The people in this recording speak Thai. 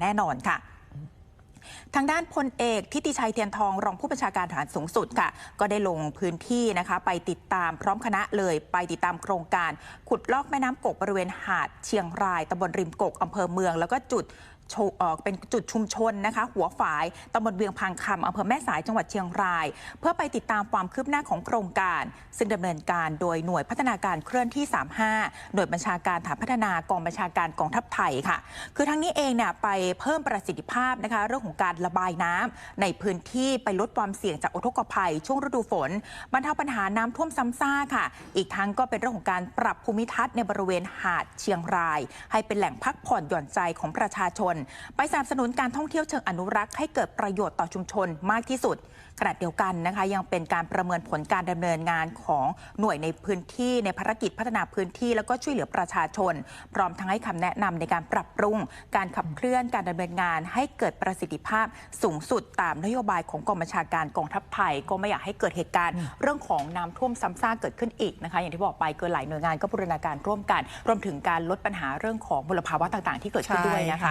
แน่นอนค่ะทางด้านพลเอกทิติชัยเทียนทองรองผู้บัญชาการฐานสูงสุดค่ะ ก็ได้ลงพื้นที่นะคะ ไปติดตามพร้อมคณะเลย ไปติดตามโครงการ ขุดลอกแม่น้ำกกบริเวณหาดเชียงรายตำบลริมกกอำเภอเมือง แล้วก็จุด เป็นจุดชุมชนนะคะ หัวฝายตำบลเวียงพังคำอำเภอแม่สายจังหวัดเชียงราย เพื่อไปติดตามความคืบหน้าของโครงการ ซึ่งดำเนินการโดยหน่วยพัฒนาการเคลื่อนที่ 35 หน่วยบัญชาการฐานพัฒนากองบัญชาการกองทัพไทยค่ะ คือทั้งนี้เองเนี่ยไปเพิ่มประสิทธิภาพนะคะ เรื่องของการระบายน้ำในพื้นที่ไปลดความเสี่ยงจากอุทกภัย ช่วงฤดูฝนบรรเทาปัญหาน้ำท่วมซ้ำซากค่ะ อีกทั้งก็เป็นเรื่องของการปรับภูมิทัศน์ในบริเวณหาดเชียงราย ให้เป็นแหล่งพักผ่อนหย่อนใจของประชาชนไปสนับสนุนการท่องเที่ยวเชิงอนุรักษ์ให้เกิดประโยชน์ต่อชุมชนมากที่สุดขณะเดียวกันนะคะ ยังเป็นการประเมินผลการดำเนินงานของหน่วยในพื้นที่ในภารกิจพัฒนาพื้นที่ แล้วก็ช่วยเหลือประชาชน พร้อมทั้งให้คำแนะนำในการปรับปรุง การขับเคลื่อนการดำเนินงาน ให้เกิดประสิทธิภาพสูงสุดตามนโยบายของกองบัญชาการกองทัพไทยก็ไม่อยากให้เกิดเหตุการณ์ เรื่องของน้ำท่วมซ้ำซากเกิดขึ้นอีกนะคะ อย่างที่บอกไปเกินหลายหน่วยงานก็บูรณาการร่วมกัน รวมถึงการลดปัญหาเรื่องของมลภาวะต่างๆ ที่เกิดขึ้นด้วยนะคะ